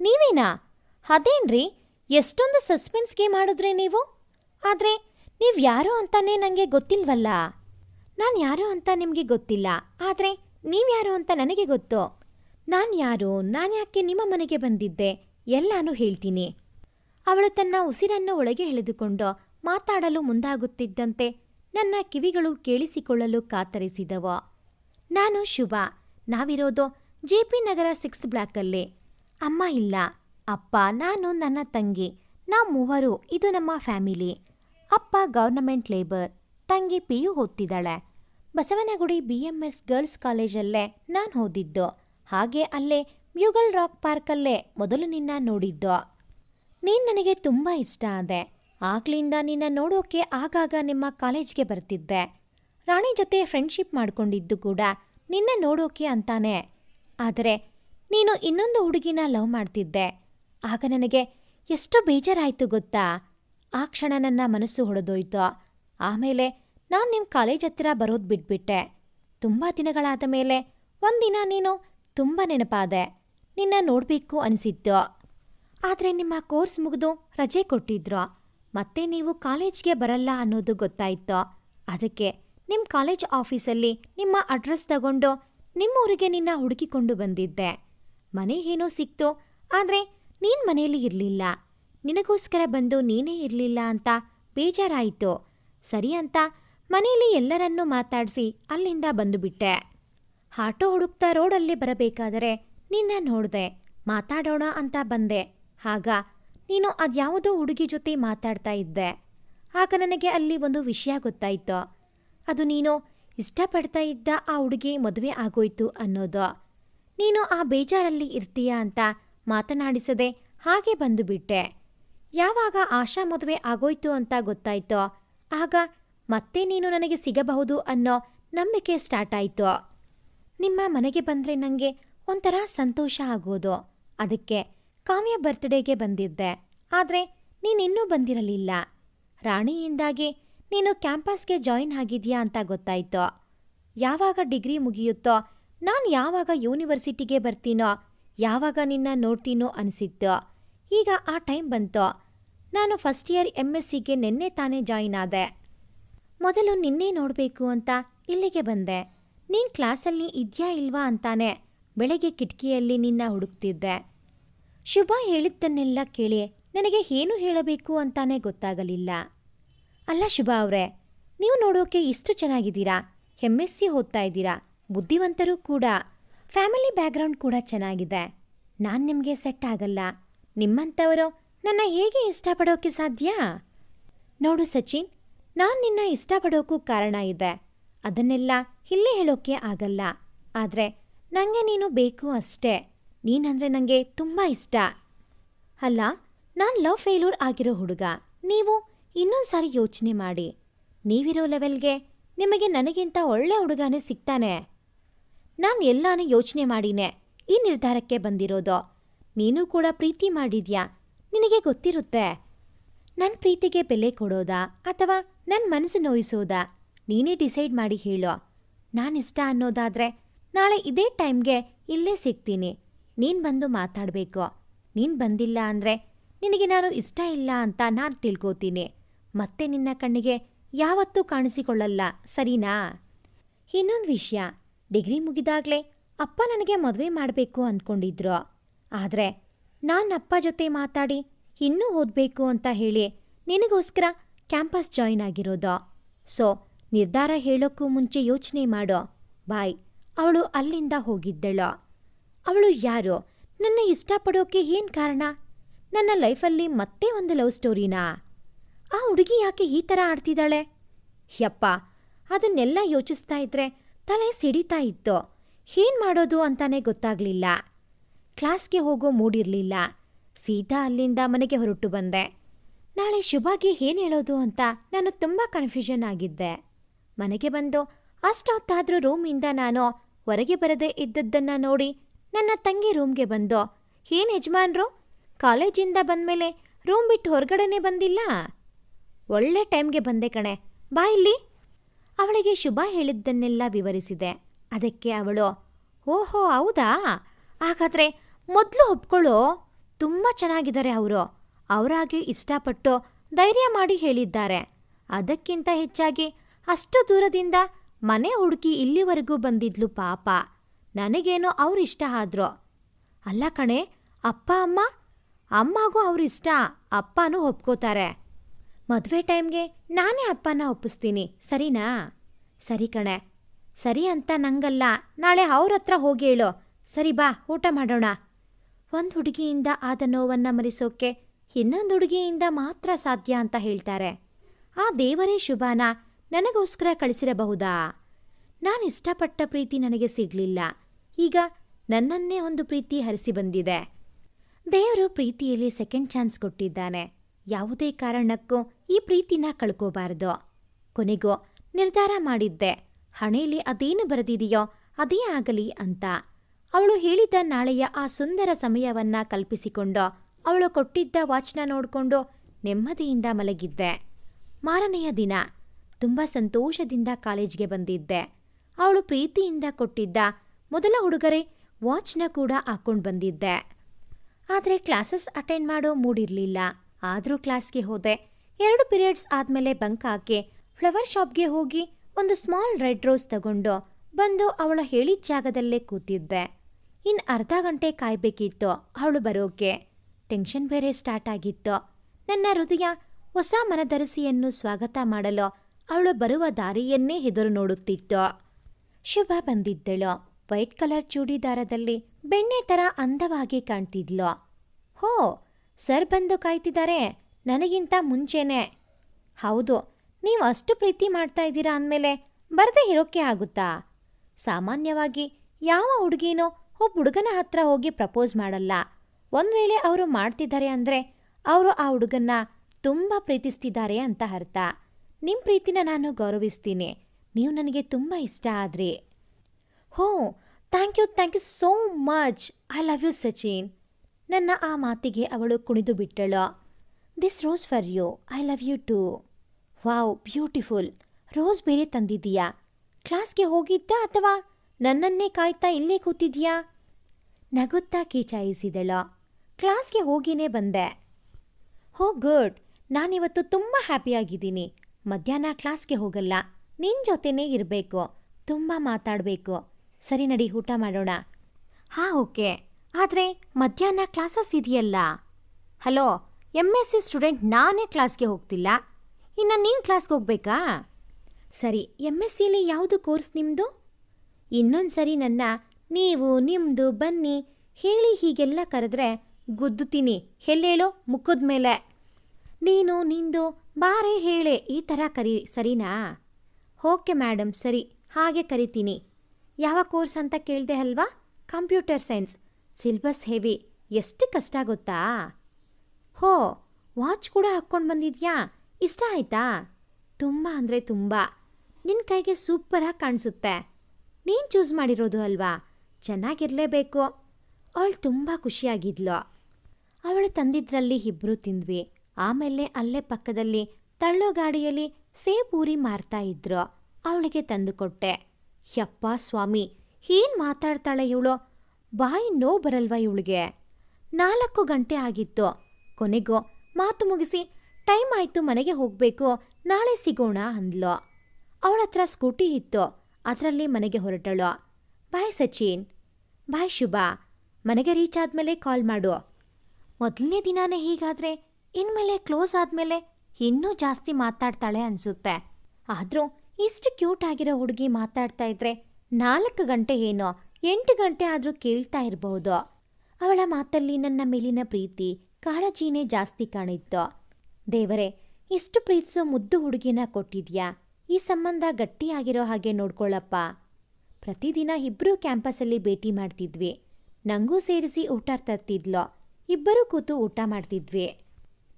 ನೀವೇನಾ? ಅದೇನ್ರಿ, ಎಷ್ಟೊಂದು ಸಸ್ಪೆನ್ಸ್ ಗೇಮ್ ಆಡಿದ್ರಿ ನೀವು? ಆದರೆ, ನೀವು ಯಾರು ಅಂತಾನೆ ನನಗೆ ಗೊತ್ತಿಲ್ವಲ್ಲ? ನಾನು ಯಾರು ಅಂತ ನಿಮಗೆ ಗೊತ್ತಿಲ್ಲ, ಆದರೆ ನೀವ್ಯಾರು ಅಂತ ನನಗೆ ಗೊತ್ತು. ನಾನು ಯಾರು, ನಾನು ಯಾಕೆ ನಿಮ್ಮ ಮನೆಗೆ ಬಂದಿದ್ದೆ, ಎಲ್ಲಾನು ಹೇಳ್ತೀನಿ. ಅವಳು ತನ್ನ ಉಸಿರನ್ನು ಒಳಗೆ ಎಳೆದುಕೊಂಡು ಮಾತಾಡಲು ಮುಂದಾಗುತ್ತಿದ್ದಂತೆ ನನ್ನ ಕಿವಿಗಳು ಕೇಳಿಸಿಕೊಳ್ಳಲು ಕಾತರಿಸಿದವು. ನಾನು ಶುಭ. ನಾವಿರೋದು ಜೆ ಪಿ ನಗರ ಸಿಕ್ಸ್ ಬ್ಲಾಕಲ್ಲಿ. ಅಮ್ಮ ಇಲ್ಲ. ಅಪ್ಪ, ನಾನು ನನ್ನ ತಂಗಿ. ನಾವು ಮೂವರು, ಇದು ನಮ್ಮ ಫ್ಯಾಮಿಲಿ. ಅಪ್ಪ ಗೌರ್ನಮೆಂಟ್ ಲೇಬರ್. ತಂಗಿ P U ಓದ್ತಿದ್ದಾಳೆ. Basavanagudi B M S girls ಕಾಲೇಜಲ್ಲೇ ನಾನು ಓದಿದ್ದು. ಹಾಗೆ ಅಲ್ಲೇ ಮ್ಯೂಗಲ್ ರಾಕ್ ಪಾರ್ಕಲ್ಲೇ ಮೊದಲು ನಿನ್ನ ನೋಡಿದ್ದು. ನೀನು ನನಗೆ ತುಂಬ ಇಷ್ಟ ಆದೆ. ಆಗ್ಲಿಂದ ನಿನ್ನ ನೋಡೋಕೆ ಆಗಾಗ ನಿಮ್ಮ ಕಾಲೇಜ್ಗೆ ಬರ್ತಿದ್ದೆ. ರಾಣಿ ಜೊತೆ ಫ್ರೆಂಡ್ಶಿಪ್ ಮಾಡ್ಕೊಂಡಿದ್ದು ಕೂಡ ನಿನ್ನ ನೋಡೋಕೆ ಅಂತಾನೆ. ಆದರೆ ನೀನು ಇನ್ನೊಂದು ಹುಡುಗಿನ ಲವ್ ಮಾಡ್ತಿದ್ದೆ. ಆಗ ನನಗೆ ಎಷ್ಟು ಬೇಜಾರಾಯಿತು ಗೊತ್ತಾ? ಆ ಕ್ಷಣ ನನ್ನ ಮನಸ್ಸು ಹೊಡೆದೋಯ್ತು. ಆಮೇಲೆ ನಾನು ನಿಮ್ಮ ಕಾಲೇಜ್ ಹತ್ತಿರ ಬರೋದು ಬಿಟ್ಬಿಟ್ಟೆ. ತುಂಬ ದಿನಗಳಾದ ಮೇಲೆ ಒಂದಿನ ನೀನು ತುಂಬ ನೆನಪಾದೆ. ನಿನ್ನ ನೋಡಬೇಕು ಅನಿಸಿತ್ತು. ಆದರೆ ನಿಮ್ಮ ಕೋರ್ಸ್ ಮುಗಿದು ರಜೆ ಕೊಟ್ಟಿದ್ರು. ಮತ್ತೆ ನೀವು ಕಾಲೇಜ್ಗೆ ಬರಲ್ಲ ಅನ್ನೋದು ಗೊತ್ತಾಯಿತು? ಅದಕ್ಕೆ ನಿಮ್ಮ ಕಾಲೇಜ್ ಆಫೀಸಲ್ಲಿ ನಿಮ್ಮ ಅಡ್ರೆಸ್ ತಗೊಂಡು ನಿಮ್ಮೂರಿಗೆ ನಿನ್ನ ಹುಡುಕಿಕೊಂಡು ಬಂದಿದ್ದೆ. ಮನೆ ಏನೋ ಸಿಕ್ತು, ಆದರೆ ನೀನು ಮನೆಯಲ್ಲಿ ಇರಲಿಲ್ಲ. ನಿನಗೋಸ್ಕರ ಬಂದು ನೀನೇ ಇರಲಿಲ್ಲ ಅಂತ ಬೇಜಾರಾಯಿತು. ಸರಿ ಅಂತ ಮನೆಯಲ್ಲಿ ಎಲ್ಲರನ್ನೂ ಮಾತಾಡಿಸಿ ಅಲ್ಲಿಂದ ಬಂದುಬಿಟ್ಟೆ. ಆಟೋ ಹುಡುಕ್ತಾ ರೋಡಲ್ಲಿ ಬರಬೇಕಾದರೆ ನಿನ್ನ ನೋಡಿದೆ, ಮಾತಾಡೋಣ ಅಂತ ಬಂದೆ. ಆಗ ನೀನು ಅದ್ಯಾವುದೋ ಹುಡುಗಿ ಜೊತೆ ಮಾತಾಡ್ತಾ ಇದ್ದೆ. ಆಗ ನನಗೆ ಅಲ್ಲಿ ಒಂದು ವಿಷಯ ಗೊತ್ತಾಯಿತು. ಅದು ನೀನು ಇಷ್ಟಪಡ್ತಾ ಇದ್ದ ಆ ಹುಡುಗಿ ಮದುವೆ ಆಗೋಯ್ತು ಅನ್ನೋದು. ನೀನು ಆ ಬೇಜಾರಲ್ಲಿ ಇರ್ತೀಯಾ ಅಂತ ಮಾತನಾಡಿಸದೆ ಹಾಗೆ ಬಂದುಬಿಟ್ಟೆ. ಯಾವಾಗ ಆಶಾ ಮದುವೆ ಆಗೋಯ್ತು ಅಂತ ಗೊತ್ತಾಯ್ತೋ, ಆಗ ಮತ್ತೆ ನೀನು ನನಗೆ ಸಿಗಬಹುದು ಅನ್ನೋ ನಂಬಿಕೆ ಸ್ಟಾರ್ಟ್ ಆಯಿತು. ನಿಮ್ಮ ಮನೆಗೆ ಬಂದರೆ ನನಗೆ ಒಂಥರ ಸಂತೋಷ ಆಗೋದು. ಅದಕ್ಕೆ ಕಾವ್ಯ ಬರ್ತ್ಡೇಗೆ ಬಂದಿದ್ದೆ. ಆದರೆ ನೀನಿನ್ನೂ ಬಂದಿರಲಿಲ್ಲ. ರಾಣಿಯಿಂದಾಗಿ ನೀನು ಕ್ಯಾಂಪಸ್ಗೆ ಜಾಯಿನ್ ಆಗಿದ್ಯಾ ಅಂತ ಗೊತ್ತಾಯ್ತು. ಯಾವಾಗ ಡಿಗ್ರಿ ಮುಗಿಯುತ್ತೋ, ನಾನು ಯಾವಾಗ ಯೂನಿವರ್ಸಿಟಿಗೆ ಬರ್ತೀನೋ, ಯಾವಾಗ ನಿನ್ನ ನೋಡ್ತೀನೋ ಅನಿಸಿತ್ತು. ಈಗ ಆ ಟೈಮ್ ಬಂತು. ನಾನು ಫಸ್ಟ್ ಇಯರ್ ಎಂ ಎಸ್ ಸಿಗೆ ನಿನ್ನೆ ತಾನೇ ಜಾಯಿನ್ ಆದೆ. ಮೊದಲು ನಿನ್ನೆ ನೋಡಬೇಕು ಅಂತ ಇಲ್ಲಿಗೆ ಬಂದೆ. ನೀನ್ ಕ್ಲಾಸಲ್ಲಿ ಇದ್ಯಾ ಇಲ್ವಾ ಅಂತಾನೆ ಬೆಳಗ್ಗೆ ಕಿಟಕಿಯಲ್ಲಿ ನಿನ್ನ ಹುಡುಕ್ತಿದ್ದೆ. ಶುಭ ಹೇಳಿದ್ದನ್ನೆಲ್ಲ ಕೇಳಿ ನನಗೆ ಏನು ಹೇಳಬೇಕು ಅಂತಾನೆ ಗೊತ್ತಾಗಲಿಲ್ಲ. ಅಲ್ಲ ಶುಭ ಅವರೇ, ನೀವು ನೋಡೋಕೆ ಇಷ್ಟು ಚೆನ್ನಾಗಿದ್ದೀರಾ? ಎಂ ಎಸ್ ಓದ್ತಾ ಇದ್ದೀರಾ? ಬುದ್ಧಿವಂತರು ಕೂಡ. ಫ್ಯಾಮಿಲಿ ಬ್ಯಾಕ್ಗ್ರೌಂಡ್ ಕೂಡ ಚೆನ್ನಾಗಿದೆ. ನಾನು ನಿಮಗೆ ಸೆಟ್ ಆಗಲ್ಲ. ನಿಮ್ಮಂಥವರು ನನ್ನ ಹೇಗೆ ಇಷ್ಟಪಡೋಕೆ ಸಾಧ್ಯ? ನೋಡು ಸಚಿನ್, ನಾನು ನಿನ್ನ ಇಷ್ಟಪಡೋಕ್ಕೂ ಕಾರಣ ಇದೆ. ಅದನ್ನೆಲ್ಲ ಇಲ್ಲೇ ಹೇಳೋಕೆ ಆಗಲ್ಲ. ಆದರೆ ನನಗೆ ನೀನು ಬೇಕು ಅಷ್ಟೇ. ನೀನಂದ್ರೆ ನನಗೆ ತುಂಬ ಇಷ್ಟ. ಅಲ್ಲ, ನಾನು ಲವ್ ಫೇಲ್ಯೂರ್ ಆಗಿರೋ ಹುಡುಗ. ನೀವು ಇನ್ನೊಂದು ಸಾರಿ ಯೋಚನೆ ಮಾಡಿ. ನೀವಿರೋ ಲೆವೆಲ್ಗೆ ನಿಮಗೆ ನನಗಿಂತ ಒಳ್ಳೆ ಹುಡುಗನೇ ಸಿಗ್ತಾನೆ. ನಾನು ಎಲ್ಲಾನು ಯೋಚನೆ ಮಾಡಿನೇ ಈ ನಿರ್ಧಾರಕ್ಕೆ ಬಂದಿರೋದು. ನೀನು ಕೂಡ ಪ್ರೀತಿ ಮಾಡಿದ್ಯಾ? ನಿನಗೆ ಗೊತ್ತಿರುತ್ತೆ. ನನ್ನ ಪ್ರೀತಿಗೆ ಬೆಲೆ ಕೊಡೋದಾ ಅಥವಾ ನನ್ನ ಮನಸ್ಸು ನೋಯಿಸೋದಾ? ನೀನೇ ಡಿಸೈಡ್ ಮಾಡಿ ಹೇಳೋ. ನಾನಿಷ್ಟ ಅನ್ನೋದಾದ್ರೆ ನಾಳೆ ಇದೇ ಟೈಮ್ಗೆ ಇಲ್ಲೇ ಸಿಗ್ತೀನಿ. ನೀನು ಬಂದು ಮಾತಾಡಬೇಕು. ನೀನು ಬಂದಿಲ್ಲ ಅಂದರೆ ನಿನಗೆ ನಾನು ಇಷ್ಟ ಇಲ್ಲ ಅಂತ ನಾನು ತಿಳ್ಕೋತೀನಿ. ಮತ್ತೆ ನಿನ್ನ ಕಣ್ಣಿಗೆ ಯಾವತ್ತೂ ಕಾಣಿಸಿಕೊಳ್ಳಲ್ಲ, ಸರಿನಾ? ಇನ್ನೊಂದು ವಿಷಯ. ಡಿಗ್ರಿ ಮುಗಿದಾಗಲೇ ಅಪ್ಪ ನನಗೆ ಮದುವೆ ಮಾಡಬೇಕು ಅಂದ್ಕೊಂಡಿದ್ರು ಆದರೆ ನಾನು ಅಪ್ಪ ಜೊತೆ ಮಾತಾಡಿ ಇನ್ನೂ ಓದಬೇಕು ಅಂತ ಹೇಳಿ ನಿನಗೋಸ್ಕರ ಕ್ಯಾಂಪಸ್ ಜಾಯಿನ್ ಆಗಿರೋದು. ಸೊ, ನಿರ್ಧಾರ ಹೇಳೋಕ್ಕೂ ಮುಂಚೆ ಯೋಚನೆ ಮಾಡೋ. ಬಾಯ್. ಅವಳು ಅಲ್ಲಿಂದ ಹೋಗಿದ್ದಳು. ಅವಳು ಯಾರು? ನನ್ನ ಇಷ್ಟಪಡೋಕೆ ಏನ್ ಕಾರಣ? ನನ್ನ ಲೈಫಲ್ಲಿ ಮತ್ತೆ ಒಂದು ಲವ್ ಸ್ಟೋರಿನಾ? ಆ ಹುಡುಗಿ ಯಾಕೆ ಈ ಥರ ಆಡ್ತಿದ್ದಾಳೆ? ಯಪ್ಪ, ಅದನ್ನೆಲ್ಲ ಯೋಚಿಸ್ತಾ ಇದ್ರೆ ತಲೆ ಸಿಡಿತಾ ಇತ್ತು? ಏನ್ ಮಾಡೋದು ಅಂತಾನೆ ಗೊತ್ತಾಗ್ಲಿಲ್ಲ. ಕ್ಲಾಸ್ಗೆ ಹೋಗೋ ಮೂಡಿರ್ಲಿಲ್ಲ. ಸೀತಾ ಅಲ್ಲಿಂದ ಮನೆಗೆ ಹೊರಟು ಬಂದೆ. ನಾಳೆ ಶುಭಾಗೆ ಏನು ಹೇಳೋದು ಅಂತ ನಾನು ತುಂಬ ಕನ್ಫ್ಯೂಷನ್ ಆಗಿದ್ದೆ. ಮನೆಗೆ ಬಂದು ಅಷ್ಟೊತ್ತಾದ್ರೂ ರೂಮಿಂದ ನಾನು ಹೊರಗೆ ಬರದೇ ಇದ್ದದ್ದನ್ನ ನೋಡಿ ನನ್ನ ತಂಗಿ ರೂಮ್ಗೆ ಬಂದೋ ಏನ್ ಯಜಮಾನ್ರು? ಕಾಲೇಜಿಂದ ಬಂದ್ಮೇಲೆ ರೂಮ್ ಬಿಟ್ಟು ಹೊರಗಡೆನೆ ಬಂದಿಲ್ಲ? ಒಳ್ಳೆ ಟೈಮ್ಗೆ ಬಂದೆ ಕಣೆ. ಬಾ ಇಲ್ಲಿ. ಅವಳಿಗೆ ಶುಭ ಹೇಳಿದ್ದನ್ನೆಲ್ಲ ವಿವರಿಸಿದೆ. ಅದಕ್ಕೆ ಅವಳು, ಓಹೋ, ಹೌದಾ? ಹಾಗಾದ್ರೆ ಮೊದಲು ಒಪ್ಕೊಳ್ಳೋ ತುಂಬ ಚೆನ್ನಾಗಿದ್ದಾರೆ ಅವರು. ಅವರಾಗಿ ಇಷ್ಟಪಟ್ಟು ಧೈರ್ಯ ಮಾಡಿ ಹೇಳಿದ್ದಾರೆ. ಅದಕ್ಕಿಂತ ಹೆಚ್ಚಾಗಿ ಅಷ್ಟು ದೂರದಿಂದ ಮನೆ ಹುಡುಕಿ ಇಲ್ಲಿವರೆಗೂ ಬಂದಿದ್ಲು ಪಾಪ. ನನಗೇನೋ ಅವ್ರು ಇಷ್ಟ ಆದ್ರು. ಅಲ್ಲ ಕಣೆ, ಅಪ್ಪ, ಅಮ್ಮ? ಅಮ್ಮಗೂ ಅವ್ರಿಷ್ಟ, ಅಪ್ಪನೂ ಒಪ್ಕೋತಾರೆ. ಮದುವೆ ಟೈಮ್ಗೆ ನಾನೇ ಅಪ್ಪನ ಒಪ್ಪಿಸ್ತೀನಿ, ಸರಿನಾ? ಸರಿ ಕಣೆ. ಸರಿ ಅಂತ ನಂಗಲ್ಲ, ನಾಳೆ ಅವ್ರ ಹತ್ರ ಹೋಗಿ ಹೇಳು. ಸರಿ ಬಾ, ಊಟ ಮಾಡೋಣ. ಒಂದು ಹುಡುಗಿಯಿಂದ ಆದ ನೋವನ್ನು ಮರೆಸೋಕೆ ಇನ್ನೊಂದು ಹುಡುಗಿಯಿಂದ ಮಾತ್ರ ಸಾಧ್ಯ ಅಂತ ಹೇಳ್ತಾರೆ. ಆ ದೇವರೇ ಶುಭಾನ, ನನಗೋಸ್ಕರ ಕಳಿಸಿರಬಹುದಾ? ನಾನು ಇಷ್ಟಪಟ್ಟ ಪ್ರೀತಿ ನನಗೆ ಸಿಗ್ಲಿಲ್ಲ. ಈಗ ನನ್ನನ್ನೇ ಒಂದು ಪ್ರೀತಿ ಹರಿಸಿ ಬಂದಿದೆ. ದೇವರು ಪ್ರೀತಿಯಲ್ಲಿ ಸೆಕೆಂಡ್ ಚಾನ್ಸ್ ಕೊಟ್ಟಿದ್ದಾನೆ. ಯಾವುದೇ ಕಾರಣಕ್ಕೂ ಈ ಪ್ರೀತಿನ ಕಳ್ಕೋಬಾರದು. ಕೊನೆಗೂ ನಿರ್ಧಾರ ಮಾಡಿದ್ದೆ. ಹಣೆಯಲ್ಲಿ ಅದೇನು ಬರೆದಿದೆಯೋ ಅದೇ ಆಗಲಿ ಅಂತ. ಅವಳು ಹೇಳಿದ ನಾಳೆಯ ಆ ಸುಂದರ ಸಮಯವನ್ನ ಕಲ್ಪಿಸಿಕೊಂಡು ಅವಳು ಕೊಟ್ಟಿದ್ದ ವಾಚ್ನ ನೋಡಿಕೊಂಡು ನೆಮ್ಮದಿಯಿಂದ ಮಲಗಿದ್ದೆ. ಮಾರನೆಯ ದಿನ ತುಂಬ ಸಂತೋಷದಿಂದ ಕಾಲೇಜ್ಗೆ ಬಂದಿದ್ದೆ. ಅವಳು ಪ್ರೀತಿಯಿಂದ ಕೊಟ್ಟಿದ್ದ ಮೊದಲ ಹುಡುಗರೇ ವಾಚ್ನ ಕೂಡ ಹಾಕೊಂಡು ಬಂದಿದ್ದೆ. ಆದರೆ ಕ್ಲಾಸಸ್ ಅಟೆಂಡ್ ಮಾಡೋ ಮೂಡಿರಲಿಲ್ಲ. ಆದರೂ ಕ್ಲಾಸ್ಗೆ ಹೋದೆ. ಎರಡು ಪೀರಿಯಡ್ಸ್ ಆದಮೇಲೆ ಬಂಕ್ ಹಾಕಿ ಫ್ಲವರ್ ಶಾಪ್ಗೆ ಹೋಗಿ ಒಂದು ಸ್ಮಾಲ್ ರೆಡ್ ರೋಸ್ ತಗೊಂಡು ಬಂದು ಅವಳ ಹೇಳಿದ ಜಾಗದಲ್ಲೇ ಕೂತಿದ್ದೆ. ಇನ್ನು ಅರ್ಧ ಗಂಟೆ ಕಾಯಬೇಕಿತ್ತು ಅವಳು ಬರೋಕೆ. ಟೆನ್ಷನ್ ಬೇರೆ ಸ್ಟಾರ್ಟ್ ಆಗಿತ್ತು. ನನ್ನ ಹೃದಯ ಹೊಸ ಮನದರಸಿಯನ್ನು ಸ್ವಾಗತ ಮಾಡಲು ಅವಳು ಬರುವ ದಾರಿಯನ್ನೇ ಎದುರು ನೋಡುತ್ತಿತ್ತು ಶುಭ ಬಂದಿದ್ದಳು. ವೈಟ್ ಕಲರ್ ಚೂಡಿದಾರದಲ್ಲಿ ಬೆಣ್ಣೆ ಥರ ಅಂದವಾಗಿ ಕಾಣ್ತಿದ್ಲು. ಹೋ, ಸರ್ ಬಂದು ಕಾಯ್ತಿದ್ದಾರೆ ನನಗಿಂತ ಮುಂಚೆನೆ. ಹೌದು, ನೀವು ಅಷ್ಟು ಪ್ರೀತಿ ಮಾಡ್ತಾ ಇದ್ದೀರಾ ಅಂದಮೇಲೆ ಬರದೇ ಇರೋಕ್ಕೆ ಆಗುತ್ತಾ? ಸಾಮಾನ್ಯವಾಗಿ ಯಾವ ಹುಡುಗಿನೂ ಒಬ್ಬ ಹುಡುಗನ ಹತ್ರ ಹೋಗಿ ಪ್ರಪೋಸ್ ಮಾಡಲ್ಲ. ಒಂದು ವೇಳೆ ಅವರು ಮಾಡ್ತಿದ್ದಾರೆ ಅಂದರೆ ಅವರು ಆ ಹುಡುಗನ್ನ ತುಂಬ ಪ್ರೀತಿಸ್ತಿದ್ದಾರೆ ಅಂತ ಅರ್ಥ. ನಿಮ್ಮ ಪ್ರೀತಿನ ನಾನು ಗೌರವಿಸ್ತೀನಿ. ನೀವು ನನಗೆ ತುಂಬ ಇಷ್ಟ ಆದ್ರಿ. ಹೋ thank you thank you so much I love you Sachin. ನನ್ನ ಆ ಮಾತಿಗೆ ಅವಳು ಕುಣಿದು ಬಿಟ್ಟಳು. This rose for you I love you too wow beautiful rose ಬೇರೆ ತಂದಿದ್ದೀಯಾ? ಕ್ಲಾಸ್ಗೆ ಹೋಗಿದ್ದ ಅಥವಾ ನನ್ನನ್ನೇ ಕಾಯ್ತಾ ಇಲ್ಲೇ ಕೂತಿದ್ಯಾ ನಗುತ್ತಾ ಕೀಚಾಯಿಸಿದಳು. ಕ್ಲಾಸ್ಗೆ ಹೋಗಿನೇ ಬಂದೆ. ಹೋ ಗುಡ್ ನಾನಿವತ್ತು ತುಂಬ ಹ್ಯಾಪಿಯಾಗಿದ್ದೀನಿ ಮಧ್ಯಾಹ್ನ ಕ್ಲಾಸ್ಗೆ ಹೋಗಲ್ಲ. ನಿನ್ನ ಜೊತೆನೇ ಇರಬೇಕು. ತುಂಬ ಮಾತಾಡಬೇಕು. ಸರಿ ನಡಿ, ಊಟ ಮಾಡೋಣ. ಹಾಂ, ಓಕೆ. ಆದರೆ ಮಧ್ಯಾಹ್ನ ಕ್ಲಾಸಸ್ ಇದೆಯಲ್ಲ? Hello M S C student ನಾನೇ ಕ್ಲಾಸ್ಗೆ ಹೋಗ್ತಿಲ್ಲ. ಇನ್ನು ನೀನು ಕ್ಲಾಸ್ಗೆ ಹೋಗ್ಬೇಕಾ? ಸರಿ ಎಂ ಎಸ್ ಸಿಲಿ ಯಾವುದು ಕೋರ್ಸ್ ನಿಮ್ಮದು ಇನ್ನೊಂದು ಸರಿ ನನ್ನ ನೀವು ನಿಮ್ಮದು ಬನ್ನಿ ಹೇಳಿ ಹೀಗೆಲ್ಲ ಕರೆದ್ರೆ ಗುದ್ದುತ್ತೀನಿ. ಎಲ್ಲೇಳೋ ಮುಖದ ಮೇಲೆ. ನೀನು, ನಿಂದು, ಬಾರೆ ಹೇಳೆ. ಈ ಥರ ಕರಿ, ಸರಿನಾ? ಓಕೆ ಮೇಡಮ್ ಸರಿ. ಹಾಗೆ ಕರಿತೀನಿ. ಯಾವ ಕೋರ್ಸ್ ಅಂತ ಕೇಳಿದೆ ಅಲ್ವಾ? Computer science. Syllabus heavy. ಎಷ್ಟು ಕಷ್ಟ ಗೊತ್ತಾ? ಹೋ, ವಾಚ್ ಕೂಡ ಹಾಕ್ಕೊಂಡು ಬಂದಿದ್ಯಾ? ಇಷ್ಟ ಆಯ್ತಾ? ತುಂಬ ಅಂದರೆ ತುಂಬ. ನಿನ್ನ ಕೈಗೆ ಸೂಪರಾಗಿ ಕಾಣಿಸುತ್ತೆ. ನೀನು ಚೂಸ್ ಮಾಡಿರೋದು ಅಲ್ವಾ? ಚೆನ್ನಾಗಿರಲೇಬೇಕು. ಅವಳು ತುಂಬ ಖುಷಿಯಾಗಿದ್ಲು. ಅವಳು ತಂದಿದ್ರಲ್ಲಿ ಇಬ್ಬರು ತಿಂದ್ವಿ. ಆಮೇಲೆ ಅಲ್ಲೇ ಪಕ್ಕದಲ್ಲಿ ತಳ್ಳೋ ಗಾಡಿಯಲ್ಲಿ ಸೇ ಪೂರಿ ಮಾರ್ತಾ ಇದ್ರು. ಅವಳಿಗೆ ತಂದುಕೊಟ್ಟೆ ಯಪ್ಪ ಸ್ವಾಮಿ, ಏನ್ ಮಾತಾಡ್ತಾಳೆ ಇವಳು? ಬಾಯಿ ನೋ ಬರಲ್ವಾ ಇವಳಿಗೆ? ನಾಲ್ಕು ಗಂಟೆ ಆಗಿತ್ತು. ಕೊನೆಗೂ, ಮಾತು ಮುಗಿಸಿ, ಟೈಮ್ ಆಯ್ತು, ಮನೆಗೆ ಹೋಗ್ಬೇಕು, ನಾಳೆ ಸಿಗೋಣ ಅಂದ್ಲು. ಅವಳ ಹತ್ರ ಸ್ಕೂಟಿ ಇತ್ತು. ಅದರಲ್ಲಿ ಮನೆಗೆ ಹೊರಟಳು. ಬಾಯ್ ಸಚಿನ್. ಬಾಯ್ ಶುಭ. ಮನೆಗೆ ರೀಚ್ ಆದ್ಮೇಲೆ ಕಾಲ್ ಮಾಡು. ಮೊದಲನೇ ದಿನಾನೇ ಹೀಗಾದ್ರೆ, ಇನ್ಮೇಲೆ ಕ್ಲೋಸ್ ಆದ್ಮೇಲೆ ಇನ್ನೂ ಜಾಸ್ತಿ ಮಾತಾಡ್ತಾಳೆ ಅನ್ಸುತ್ತೆ. ಆದ್ರೂ ಇಷ್ಟು ಕ್ಯೂಟ್ ಆಗಿರೋ ಹುಡುಗಿ ಮಾತಾಡ್ತಾ ಇದ್ರೆ ನಾಲ್ಕು ಗಂಟೆ ಏನೋ ಎಂಟು ಗಂಟೆ ಆದ್ರೂ ಕೇಳ್ತಾ ಇರಬಹುದು ಅವಳ ಮಾತಲ್ಲಿ ನನ್ನ ಮೇಲಿನ ಪ್ರೀತಿ, ಕಾಳಜಿನೇ ಜಾಸ್ತಿ ಕಾಣಿತ್ತು. ದೇವರೇ, ಇಷ್ಟು ಪ್ರೀತಿಸೋ ಮುದ್ದು ಹುಡುಗಿನ ಕೊಟ್ಟಿದ್ಯಾ? ಈ ಸಂಬಂಧ ಗಟ್ಟಿಯಾಗಿರೋ ಹಾಗೆ ನೋಡ್ಕೊಳ್ಳಪ್ಪ ಪ್ರತಿದಿನ ಇಬ್ಬರೂ ಕ್ಯಾಂಪಸಲ್ಲಿ ಭೇಟಿ ಮಾಡ್ತಿದ್ವಿ. ನಂಗೂ ಸೇರಿಸಿ ಊಟ ತರ್ತಿದ್ಲು. ಇಬ್ಬರೂ ಕೂತು ಊಟ ಮಾಡ್ತಿದ್ವಿ.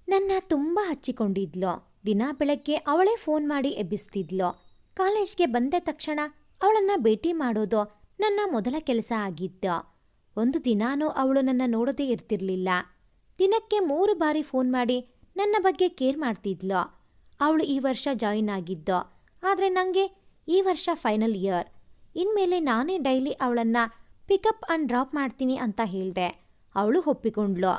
ನನ್ನ ತುಂಬ ಹಚ್ಚಿಕೊಂಡಿದ್ಲು. ದಿನ ಬೆಳಗ್ಗೆ ಅವಳೇ ಫೋನ್ ಮಾಡಿ ಎಬ್ಬಿಸ್ತಿದ್ಲು. ಕಾಲೇಜ್ಗೆ ಬಂದ ತಕ್ಷಣ ಅವಳನ್ನ ಭೇಟಿ ಮಾಡೋದು ನನ್ನ ಮೊದಲ ಕೆಲಸ ಆಗಿದ್ದ ಒಂದು ದಿನಾನೂ ಅವಳು ನನ್ನ ನೋಡದೇ ಇರ್ತಿರ್ಲಿಲ್ಲ. ದಿನಕ್ಕೆ ಮೂರು ಬಾರಿ ಫೋನ್ ಮಾಡಿ ನನ್ನ ಬಗ್ಗೆ ಕೇರ್ ಮಾಡ್ತಿದ್ಲು. ಅವಳು ಈ ವರ್ಷ ಜಾಯಿನ್ ಆಗಿದ್ದು, ಆದರೆ ನನಗೆ ಈ ವರ್ಷ ಫೈನಲ್ ಇಯರ್. ಇನ್ಮೇಲೆ ನಾನೇ ಡೈಲಿ ಅವಳನ್ನು ಪಿಕಪ್ ಆ್ಯಂಡ್ ಡ್ರಾಪ್ ಮಾಡ್ತೀನಿ ಅಂತ ಹೇಳ್ದೆ. ಅವಳು ಒಪ್ಪಿಕೊಂಡ್ಲು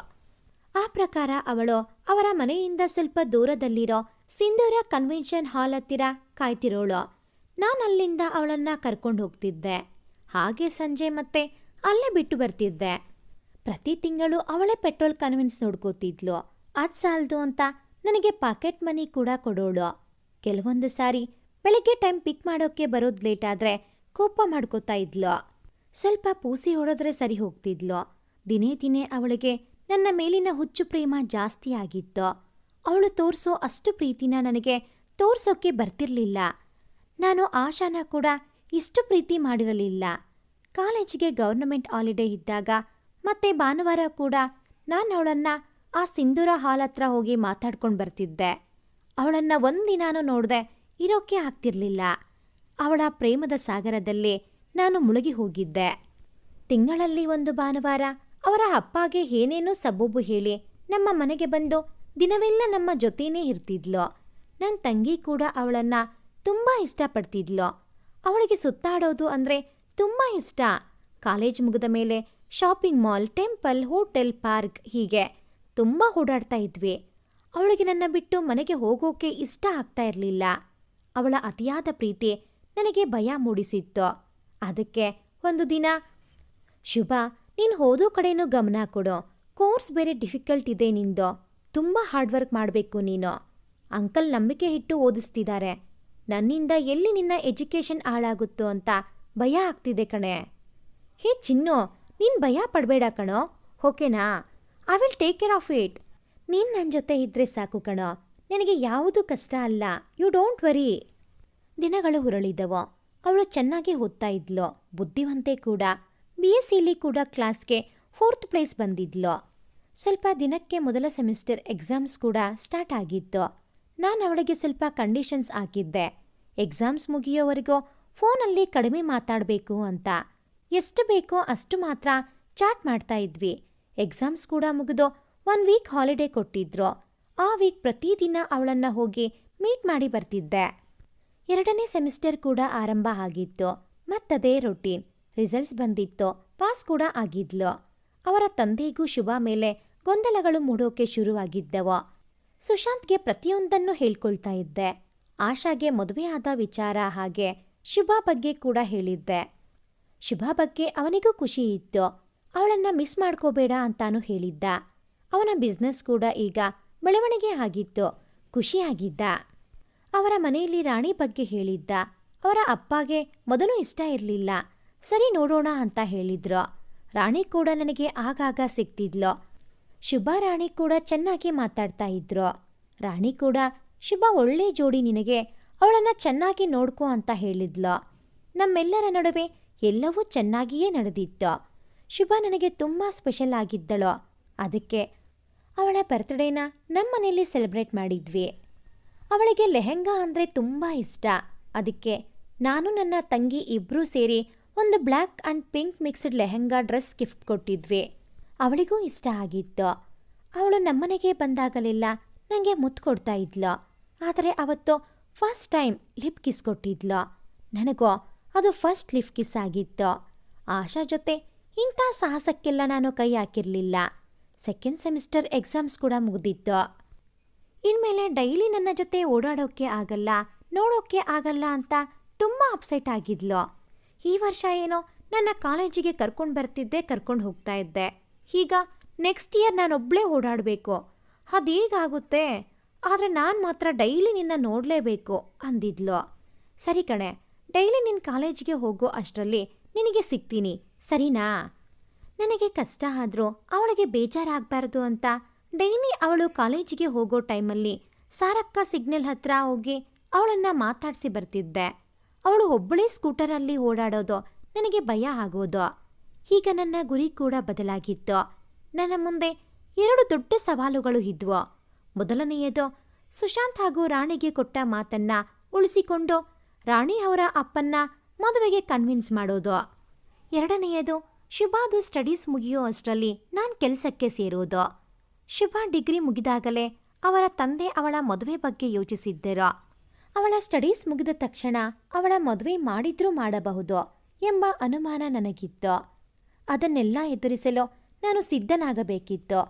ಆ ಪ್ರಕಾರ ಅವಳು ಅವರ ಮನೆಯಿಂದ ಸ್ವಲ್ಪ ದೂರದಲ್ಲಿರೋ ಸಿಂಧೂರ ಕನ್ವೆನ್ಷನ್ ಹಾಲ್ ಹತ್ತಿರ ಕಾಯ್ತಿರೋಳು. ನಾನು ಅಲ್ಲಿಂದ ಅವಳನ್ನ ಕರ್ಕೊಂಡು ಹೋಗ್ತಿದ್ದೆ. ಹಾಗೆ ಸಂಜೆ ಮತ್ತೆ ಅಲ್ಲೇ ಬಿಟ್ಟು ಬರ್ತಿದ್ದೆ. ಪ್ರತಿ ತಿಂಗಳು ಅವಳೇ ಪೆಟ್ರೋಲ್ ಕನ್ವಿನ್ಸ್ ನೋಡ್ಕೋತಿದ್ಲು. ಅದ್ ಸಾಲದು ಅಂತ ನನಗೆ ಪಾಕೆಟ್ ಮನಿ ಕೂಡ ಕೊಡೋಳು. ಕೆಲವೊಂದು ಸಾರಿ ಬೆಳಿಗ್ಗೆ ಟೈಮ್ ಪಿಕ್ ಮಾಡೋಕೆ ಬರೋದು ಲೇಟ್ ಆದ್ರೆ ಕೋಪ ಮಾಡ್ಕೋತಾ ಇದ್ಲು. ಸ್ವಲ್ಪ ಪೂಸಿ ಹೊಡೆದ್ರೆ ಸರಿ ಹೋಗ್ತಿದ್ಲು. ದಿನೇ ದಿನೇ ಅವಳಿಗೆ ನನ್ನ ಮೇಲಿನ ಹುಚ್ಚು ಪ್ರೇಮ ಜಾಸ್ತಿ ಆಗಿತ್ತು. ಅವಳು ತೋರಿಸೋ ಅಷ್ಟು ಪ್ರೀತಿನ ನನಗೆ ತೋರ್ಸೋಕೆ ಬರ್ತಿರ್ಲಿಲ್ಲ. ನಾನು ಆಶಾನ ಕೂಡ ಇಷ್ಟು ಪ್ರೀತಿ ಮಾಡಿರಲಿಲ್ಲ. ಕಾಲೇಜಿಗೆ ಗೌರ್ನಮೆಂಟ್ ಹಾಲಿಡೇ ಇದ್ದಾಗ ಮತ್ತೆ ಭಾನುವಾರ ಕೂಡ ನಾನು ಅವಳನ್ನ ಆ ಸಿಂಧೂರ ಹಾಲ್ ಹತ್ರ ಹೋಗಿ ಮಾತಾಡ್ಕೊಂಡು ಬರ್ತಿದ್ದೆ. ಅವಳನ್ನ ಒಂದಿನಾನು ನೋಡದೆ ಇರೋಕೆ ಆಗ್ತಿರ್ಲಿಲ್ಲ. ಅವಳ ಪ್ರೇಮದ ಸಾಗರದಲ್ಲಿ ನಾನು ಮುಳುಗಿ ಹೋಗಿದ್ದೆ. ತಿಂಗಳಲ್ಲಿ ಒಂದು ಭಾನುವಾರ ಅವರ ಅಪ್ಪಗೆ ಏನೇನೋ ಸಬೂಬು ಹೇಳಿ ನಮ್ಮ ಮನೆಗೆ ಬಂದು ದಿನವೆಲ್ಲ ನಮ್ಮ ಜೊತೆನೇ ಇರ್ತಿದ್ಲು. ನನ್ನ ತಂಗಿ ಕೂಡ ಅವಳನ್ನ ತುಂಬಾ ಇಷ್ಟಪಡ್ತಿದ್ಲು. ಅವಳಿಗೆ ಸುತ್ತಾಡೋದು ಅಂದ್ರೆ ತುಂಬಾ ಇಷ್ಟ. ಕಾಲೇಜ್ ಮುಗಿದ ಮೇಲೆ shopping mall, temple, hotel, park ಹೀಗೆ ತುಂಬ ಓಡಾಡ್ತಾ ಇದ್ವಿ. ಅವಳಿಗೆ ನನ್ನ ಬಿಟ್ಟು ಮನೆಗೆ ಹೋಗೋಕೆ ಇಷ್ಟ ಆಗ್ತಾ ಇರಲಿಲ್ಲ. ಅವಳ ಅತಿಯಾದ ಪ್ರೀತಿ ನನಗೆ ಭಯ ಮೂಡಿಸಿತ್ತು. ಅದಕ್ಕೆ ಒಂದು ದಿನ, ಶುಭ ನೀನು ಓದೋ ಕಡೆನೂ ಗಮನ ಕೊಡು. ಕೋರ್ಸ್ ಬೇರೆ ಡಿಫಿಕಲ್ಟ್ ಇದೆ ನಿಂದು. ತುಂಬ ಹಾರ್ಡ್ ವರ್ಕ್ ಮಾಡಬೇಕು ನೀನು. ಅಂಕಲ್ ನಂಬಿಕೆ ಇಟ್ಟು ಓದಿಸ್ತಿದ್ದಾರೆ ನನ್ನಿಂದ ಎಲ್ಲಿ ನಿನ್ನ ಎಜುಕೇಷನ್ ಹಾಳಾಗುತ್ತೋ ಅಂತ ಭಯ ಆಗ್ತಿದೆ ಕಣೆ. ಹೇ ಚಿನ್ನು, ನೀನು ಭಯ ಪಡಬೇಡ ಕಣೋ. ಓಕೆನಾ? I will take care of it ನೀನು ನನ್ನ ಜೊತೆ ಇದ್ರೆ ಸಾಕು ಕಣೋ. ನಿನಗೆ ಯಾವುದೂ ಕಷ್ಟ ಅಲ್ಲ. ಯು ಡೋಂಟ್ ವರಿ ದಿನಗಳು ಹುರಳಿದವು. ಅವಳು ಚೆನ್ನಾಗಿ ಓದ್ತಾ ಇದ್ಲು. ಬುದ್ಧಿವಂತೆ ಕೂಡ. ಬಿ ಎಸ್ ಸಿಲಿ ಕೂಡ ಕ್ಲಾಸ್ಗೆ ಫೋರ್ತ್ ಪ್ಲೇಸ್ ಬಂದಿದ್ಲು. ಸ್ವಲ್ಪ ದಿನಕ್ಕೆ ಮೊದಲ ಸೆಮಿಸ್ಟರ್ ಎಕ್ಸಾಮ್ಸ್ ಕೂಡ ಸ್ಟಾರ್ಟ್ ಆಗಿತ್ತು. ನಾನು ಅವಳಿಗೆ ಸ್ವಲ್ಪ ಕಂಡೀಷನ್ಸ್ ಹಾಕಿದ್ದೆ. ಎಕ್ಸಾಮ್ಸ್ ಮುಗಿಯೋವರೆಗೂ ಫೋನಲ್ಲಿ ಕಡಿಮೆ ಮಾತಾಡಬೇಕು ಅಂತ. ಎಷ್ಟು ಬೇಕೋ ಅಷ್ಟು ಮಾತ್ರ ಚಾಟ್ ಮಾಡ್ತಾ ಇದ್ವಿ. ಎಕ್ಸಾಮ್ಸ್ ಕೂಡ ಮುಗಿದು ಒನ್ ವೀಕ್ ಹಾಲಿಡೇ ಕೊಟ್ಟಿದ್ರು. ಆ ವೀಕ್ ಪ್ರತಿದಿನ ಅವಳನ್ನ ಹೋಗಿ ಮೀಟ್ ಮಾಡಿ ಬರ್ತಿದ್ದೆ. ಎರಡನೇ ಸೆಮಿಸ್ಟರ್ ಕೂಡ ಆರಂಭ ಆಗಿತ್ತು. ಮತ್ತದೇ ರೊಟೀನ್ ರಿಸಲ್ಟ್ಸ್ ಬಂದಿತ್ತು, ಪಾಸ್ ಕೂಡ ಆಗಿದ್ಲು. ಅವರ ತಂದೆಗೂ ಶುಭ ಮೇಲೆ ಗೊಂದಲಗಳು ಮೂಡೋಕೆ ಶುರುವಾಗಿದ್ದವು. ಸುಶಾಂತ್ಗೆ ಪ್ರತಿಯೊಂದನ್ನು ಹೇಳ್ಕೊಳ್ತಾ ಇದ್ದೆ. ಆಶಾಗೆ ಮದುವೆ ಆದ ವಿಚಾರ ಹಾಗೆ ಶುಭ ಬಗ್ಗೆ ಕೂಡ ಹೇಳಿದ್ದೆ. ಶುಭ ಬಗ್ಗೆ ಅವನಿಗೂ ಖುಷಿ ಇತ್ತು. ಅವಳನ್ನ ಮಿಸ್ ಮಾಡ್ಕೋಬೇಡ ಅಂತಾನು ಹೇಳಿದ್ದ. ಅವನ ಬಿಸ್ನೆಸ್ ಕೂಡ ಈಗ ಬೆಳವಣಿಗೆ ಆಗಿತ್ತು ಖುಷಿಯಾಗಿದ್ದ ಅವರ ಮನೆಯಲ್ಲಿ ರಾಣಿ ಬಗ್ಗೆ ಹೇಳಿದ್ದ. ಅವರ ಅಪ್ಪಗೆ ಮೊದಲು ಇಷ್ಟ ಇರಲಿಲ್ಲ. ಸರಿ ನೋಡೋಣ ಅಂತ ಹೇಳಿದ್ರು. ರಾಣಿ ಕೂಡ ನನಗೆ ಆಗಾಗ ಸಿಗ್ತಿದ್ಲು ಶುಭ ರಾಣಿ ಕೂಡ ಚೆನ್ನಾಗಿ ಮಾತಾಡ್ತಾ ಇದ್ರು. ರಾಣಿ ಕೂಡ, ಶುಭ ಒಳ್ಳೆ ಜೋಡಿ ನಿನಗೆ, ಅವಳನ್ನು ಚೆನ್ನಾಗಿ ನೋಡ್ಕೋ ಅಂತ ಹೇಳಿದ್ಲು. ನಮ್ಮೆಲ್ಲರ ನಡುವೆ ಎಲ್ಲವೂ ಚೆನ್ನಾಗಿಯೇ ನಡೆದಿತ್ತು. ಶುಭ ನನಗೆ ತುಂಬ ಸ್ಪೆಷಲ್ ಆಗಿದ್ದಳು. ಅದಕ್ಕೆ ಅವಳ ಬರ್ತ್ಡೇನ ನಮ್ಮನೆಯಲ್ಲಿ ಸೆಲೆಬ್ರೇಟ್ ಮಾಡಿದ್ವಿ. ಅವಳಿಗೆ ಲೆಹೆಂಗಾ ಅಂದರೆ ತುಂಬ ಇಷ್ಟ. ಅದಕ್ಕೆ ನಾನು ನನ್ನ ತಂಗಿ ಇಬ್ಬರೂ ಸೇರಿ ಒಂದು black and pink mixed lehenga dress gift ಕೊಟ್ಟಿದ್ವಿ. ಅವಳಿಗೂ ಇಷ್ಟ ಆಗಿತ್ತು. ಅವಳು ನಮ್ಮನೆಗೆ ಬಂದಾಗಲೆಲ್ಲ ನನಗೆ ಮುತ್ತು ಕೊಡ್ತಾ ಇದ್ಲು. ಆದರೆ ಅವತ್ತು ಫಸ್ಟ್ ಟೈಮ್ ಲಿಪ್ ಕಿಸ್ ಕೊಟ್ಟಿದ್ಲು. ನನಗೋ ಅದು ಫಸ್ಟ್ ಲಿಪ್ ಕಿಸ್ ಆಗಿತ್ತು. ಆಶಾ ಜೊತೆ ಇಂಥ ಸಾಹಸಕ್ಕೆಲ್ಲ ನಾನು ಕೈ ಹಾಕಿರಲಿಲ್ಲ. ಸೆಕೆಂಡ್ ಸೆಮಿಸ್ಟರ್ ಎಕ್ಸಾಮ್ಸ್ ಕೂಡ ಮುಗಿದಿತ್ತು. ಇನ್ಮೇಲೆ ಡೈಲಿ ನನ್ನ ಜೊತೆ ಓಡಾಡೋಕ್ಕೆ ಆಗಲ್ಲ ನೋಡೋಕ್ಕೆ ಆಗಲ್ಲ ಅಂತ ತುಂಬ ಅಪ್ಸೆಟ್ ಆಗಿದ್ಲು. ಈ ವರ್ಷ ಏನೋ ನನ್ನ ಕಾಲೇಜಿಗೆ ಕರ್ಕೊಂಡು ಬರ್ತಿದ್ದೆ, ಕರ್ಕೊಂಡು ಹೋಗ್ತಾ ಇದ್ದೆ. ಈಗ ನೆಕ್ಸ್ಟ್ ಇಯರ್ ನಾನೊಬ್ಬಳೇ ಓಡಾಡಬೇಕು. ಅದೇಗಾಗುತ್ತೆ? ಆದರೆ ನಾನು ಮಾತ್ರ ಡೈಲಿ ನಿನ್ನ ನೋಡಲೇಬೇಕು, ಅಂದಿದ್ಲು. ಸರಿ ಕಣೆ ಡೈಲಿ ನಿನ್ನ ಕಾಲೇಜಿಗೆ ಹೋಗೋ ಅಷ್ಟರಲ್ಲಿ ನಿನಗೆ ಸಿಗ್ತೀನಿ, ಸರಿನಾ? ನನಗೆ ಕಷ್ಟ ಆದರೂ ಅವಳಿಗೆ ಬೇಜಾರಾಗಬಾರ್ದು ಅಂತ ಡೈಲಿ ಅವಳು ಕಾಲೇಜಿಗೆ ಹೋಗೋ ಟೈಮಲ್ಲಿ ಸಾರಕ್ಕ ಸಿಗ್ನಲ್ ಹತ್ರ ಹೋಗಿ ಅವಳನ್ನು ಮಾತಾಡಿಸಿ ಬರ್ತಿದ್ದೆ. ಅವಳು ಒಬ್ಬಳೇ ಸ್ಕೂಟರಲ್ಲಿ ಓಡಾಡೋದು, ನನಗೆ ಭಯ ಆಗೋದು. ಈಗ ನನ್ನ ಗುರಿ ಕೂಡ ಬದಲಾಗಿತ್ತು. ನನ್ನ ಮುಂದೆ ಎರಡು ದೊಡ್ಡ ಸವಾಲುಗಳು ಇದ್ವು. ಮೊದಲನೆಯದು, ಸುಶಾಂತ್ ಹಾಗೂ ರಾಣಿಗೆ ಕೊಟ್ಟ ಮಾತನ್ನ ಉಳಿಸಿಕೊಂಡು ರಾಣಿ ಅವರ ಅಪ್ಪನ್ನ ಮದುವೆಗೆ ಕನ್ವಿನ್ಸ್ ಮಾಡೋದು. ಎರಡನೆಯದು, ಶುಭಾದು ಸ್ಟಡೀಸ್ ಮುಗಿಯೋ ಅಷ್ಟರಲ್ಲಿ ನಾನು ಕೆಲಸಕ್ಕೆ ಸೇರೋದು. ಶುಭಾ ಡಿಗ್ರಿ ಮುಗಿದಾಗಲೇ ಅವರ ತಂದೆ ಅವಳ ಮದುವೆ ಬಗ್ಗೆ ಯೋಚಿಸಿದ್ದರು? ಅವಳ ಸ್ಟಡೀಸ್ ಮುಗಿದ ತಕ್ಷಣ ಅವಳ ಮದುವೆ ಮಾಡಿದ್ರೂ ಮಾಡಬಹುದು ಎಂಬ ಅನುಮಾನ ನನಗಿತ್ತು. ಅದನ್ನೆಲ್ಲ ಎದುರಿಸಲು ನಾನು ಸಿದ್ಧನಾಗಬೇಕಿತ್ತು.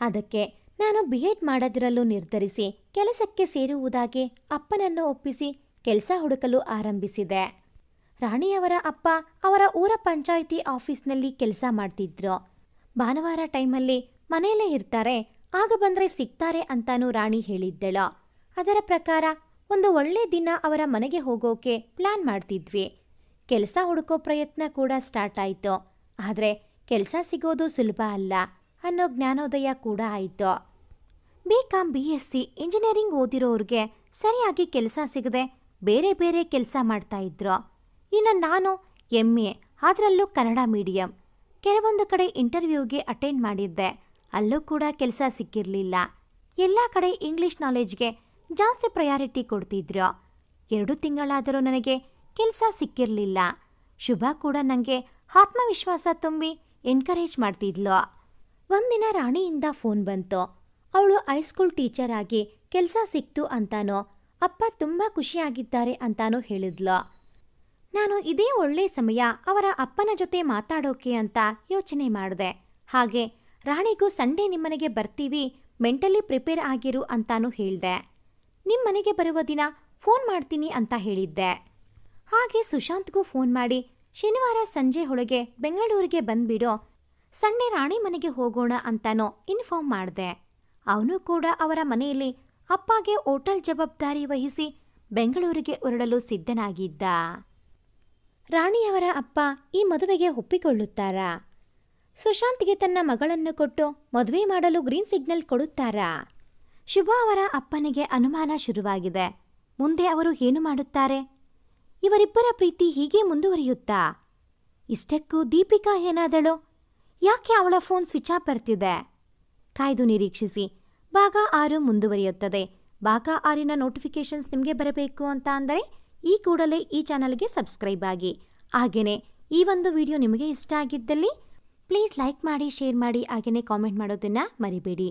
ಅದಕ್ಕೆ ನಾನು ಬಿ ಎಡ್ ಮಾಡದಿರಲು ನಿರ್ಧರಿಸಿ ಕೆಲಸಕ್ಕೆ ಸೇರುವುದಾಗಿ ಅಪ್ಪನನ್ನು ಒಪ್ಪಿಸಿ ಕೆಲಸ ಹುಡುಕಲು ಆರಂಭಿಸಿದೆ. ರಾಣಿಯವರ ಅಪ್ಪ ಅವರ ಊರ ಪಂಚಾಯಿತಿ ಆಫೀಸ್ನಲ್ಲಿ ಕೆಲಸ ಮಾಡ್ತಿದ್ರು. ಭಾನುವಾರ ಟೈಮಲ್ಲಿ ಮನೆಯಲ್ಲೇ ಇರ್ತಾರೆ, ಆಗ ಬಂದ್ರೆ ಸಿಗ್ತಾರೆ ಅಂತಾನೂ ರಾಣಿ ಹೇಳಿದ್ದಳು. ಅದರ ಪ್ರಕಾರ ಒಂದು ಒಳ್ಳೆ ದಿನ ಅವರ ಮನೆಗೆ ಹೋಗೋಕೆ ಪ್ಲಾನ್ ಮಾಡ್ತಿದ್ವಿ. ಕೆಲಸ ಹುಡುಕೋ ಪ್ರಯತ್ನ ಕೂಡ ಸ್ಟಾರ್ಟ್ ಆಯಿತು. ಆದರೆ ಕೆಲಸ ಸಿಗೋದು ಸುಲಭ ಅಲ್ಲ ಅನ್ನೋ ಜ್ಞಾನೋದಯ ಕೂಡ ಆಯಿತು. B com B S C engineering ಓದಿರೋರಿಗೆ ಸರಿಯಾಗಿ ಕೆಲಸ ಸಿಗದೆ ಬೇರೆ ಬೇರೆ ಕೆಲಸ ಮಾಡ್ತಾ ಇದ್ರು. ಇನ್ನು ನಾನು ಎಂ ಎ ಅದರಲ್ಲೂ ಕನ್ನಡ ಮೀಡಿಯಂ. ಕೆಲವೊಂದು ಕಡೆ ಇಂಟರ್ವ್ಯೂಗೆ ಅಟೆಂಡ್ ಮಾಡಿದ್ದೆ. ಅಲ್ಲೂ ಕೂಡ ಕೆಲಸ ಸಿಕ್ಕಿರಲಿಲ್ಲ. ಎಲ್ಲ ಕಡೆ ಇಂಗ್ಲಿಷ್ ನಾಲೆಜ್ಗೆ ಜಾಸ್ತಿ ಪ್ರಯಾರಿಟಿ ಕೊಡ್ತಿದ್ರು? ಎರಡು ತಿಂಗಳಾದರೂ ನನಗೆ ಕೆಲಸ ಸಿಕ್ಕಿರಲಿಲ್ಲ. ಶುಭ ಕೂಡ ನನಗೆ ಆತ್ಮವಿಶ್ವಾಸ ತುಂಬಿ ಎನ್ಕರೇಜ್ ಮಾಡ್ತಿದ್ಲು. ಒಂದಿನ ರಾಣಿಯಿಂದ ಫೋನ್ ಬಂತು. ಅವಳು ಹೈಸ್ಕೂಲ್ ಟೀಚರ್ ಆಗಿ ಕೆಲಸ ಸಿಕ್ತು ಅಂತಾನೋ, ಅಪ್ಪ ತುಂಬ ಖುಷಿಯಾಗಿದ್ದಾರೆ ಅಂತಾನೋ ಹೇಳಿದ್ಲು. ನಾನು ಇದೇ ಒಳ್ಳೆ ಸಮಯ ಅವರ ಅಪ್ಪನ ಜೊತೆ ಮಾತಾಡೋಕೆ ಅಂತ ಯೋಚನೆ ಮಾಡಿದೆ. ಹಾಗೆ ರಾಣಿಗೂ ಸಂಡೇ ನಿಮ್ಮನೆಗೆ ಬರ್ತೀವಿ ಮೆಂಟಲಿ ಪ್ರಿಪೇರ್ ಆಗಿರು ಅಂತಾನೂ ಹೇಳಿದೆ. ನಿಮ್ಮನೆಗೆ ಬರುವ ದಿನ ಫೋನ್ ಮಾಡ್ತೀನಿ ಅಂತ ಹೇಳಿದ್ದೆ. ಹಾಗೆ ಸುಶಾಂತ್ಗೂ ಫೋನ್ ಮಾಡಿ, ಶನಿವಾರ ಸಂಜೆ ಒಳಗೆ ಬೆಂಗಳೂರಿಗೆ ಬಂದ್ಬಿಡೋ, ಸಂಡೆ ರಾಣಿ ಮನೆಗೆ ಹೋಗೋಣ ಅಂತಾನೋ ಇನ್ಫಾರ್ಮ್ ಮಾಡಿದೆ. ಅವನು ಕೂಡ ಅವರ ಮನೆಯಲ್ಲಿ ಅಪ್ಪಗೆ ಹೋಟೆಲ್ ಜವಾಬ್ದಾರಿ ವಹಿಸಿ ಬೆಂಗಳೂರಿಗೆ ಹೊರಡಲು ಸಿದ್ಧನಾಗಿದ್ದ. ರಾಣಿಯವರ ಅಪ್ಪ ಈ ಮದುವೆಗೆ ಒಪ್ಪಿಕೊಳ್ಳುತ್ತಾರಾ? ಸುಶಾಂತ್ಗೆ ತನ್ನ ಮಗಳನ್ನು ಕೊಟ್ಟು ಮದುವೆ ಮಾಡಲು ಗ್ರೀನ್ ಸಿಗ್ನಲ್ ಕೊಡುತ್ತಾರಾ? ಶುಭ ಅವರ ಅಪ್ಪನಿಗೆ ಅನುಮಾನ ಶುರುವಾಗಿದೆ. ಮುಂದೆ ಅವರು ಏನು ಮಾಡುತ್ತಾರೆ? ಇವರಿಬ್ಬರ ಪ್ರೀತಿ ಹೀಗೆ ಮುಂದುವರಿಯುತ್ತಾ? ಇಷ್ಟಕ್ಕೂ ದೀಪಿಕಾ ಏನಾದಳು? ಯಾಕೆ ಅವಳ ಫೋನ್ ಸ್ವಿಚ್ ಆಫ್ ಬರ್ತಿದೆ? ಕಾಯ್ದು ನಿರೀಕ್ಷಿಸಿ. ಭಾಗ ಆರು ಮುಂದುವರಿಯುತ್ತದೆ. ಭಾಗ ಆರಿನ ನೋಟಿಫಿಕೇಶನ್ಸ್ ನಿಮಗೆ ಬರಬೇಕು ಅಂತ ಅಂದರೆ ಈ ಕೂಡಲೇ ಈ ಚಾನಲ್ಗೆ ಸಬ್ಸ್ಕ್ರೈಬ್ ಆಗಿ. ಹಾಗೆಯೇ ಈ ಒಂದು ವಿಡಿಯೋ ನಿಮಗೆ ಇಷ್ಟ ಆಗಿದ್ದಲ್ಲಿ ಪ್ಲೀಸ್ ಲೈಕ್ ಮಾಡಿ, ಶೇರ್ ಮಾಡಿ ಹಾಗೆಯೇ ಕಾಮೆಂಟ್ ಮಾಡೋದನ್ನು ಮರಿಬೇಡಿ.